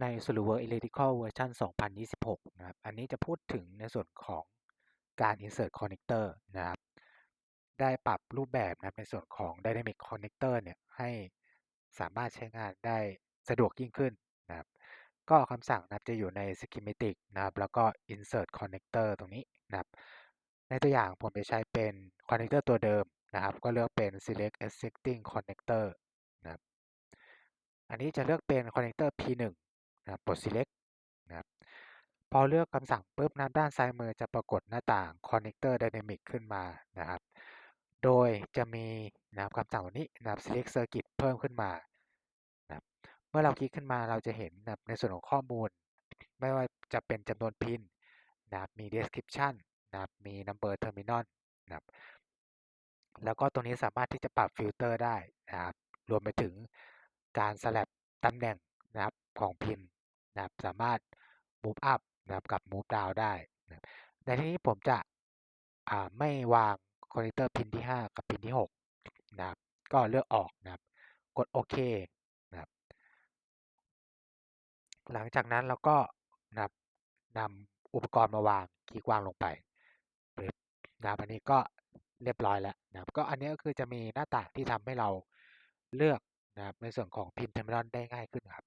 ใน SOLIDWORKS Electrical เวอร์ชัน2026 นะครับ อันนี้จะพูดถึงในส่วนของการ insert connector นะครับ ได้ปรับรูปแบบนะครับในส่วนของ dynamic connector เนี่ย ให้สามารถใช้งานได้สะดวกยิ่งขึ้นนะครับ ก็คำสั่งนะครับจะอยู่ใน schematic นะครับ แล้วก็ insert connector ตรงนี้นะครับ ในตัวอย่างผมจะใช้เป็น connector ตัวเดิมนะครับ ก็เลือกเป็น select existing connector นะครับ อันนี้จะเลือกเป็น connector P1 นะครับกด select นะครับพอเลือกคำสั่งปุ๊บนะด้านซ้ายมือจะปรากฏหน้าต่าง connector dynamic ขึ้นมานะครับ โดยจะมีนะครับคำสั่งตัวนี้นะครับ select circuit เพิ่มขึ้นมานะครับเมื่อเราคลิกขึ้นมาเราจะเห็นนะครับในส่วนของข้อมูล ไม่ว่าจะเป็นจำนวนพินนะครับมี description นะครับมี number terminal นะครับแล้วก็ตรงนี้สามารถที่จะปรับฟิลเตอร์ได้นะครับรวมไปถึงการสลับตำแหน่ง นะครับของพินนะครับสามารถ move up นะครับกับ move down ได้นะครับในที่นี้ผมจะอ่าไม่วางคอนเนคเตอร์พินที่ 5 กับพินที่6นะครับก็เลือกออกนะครับกดโอเคนะครับหลังจากนั้นเราก็นะครับนำอุปกรณ์มาวางคลิกวางลงไปนะครับอันนี้ก็เรียบร้อยแล้วนะครับก็อันนี้ก็คือจะมีหน้าต่างที่ทำให้เราเลือกนะครับในส่วนของพินเทอร์มินอลได้ง่ายขึ้นครับ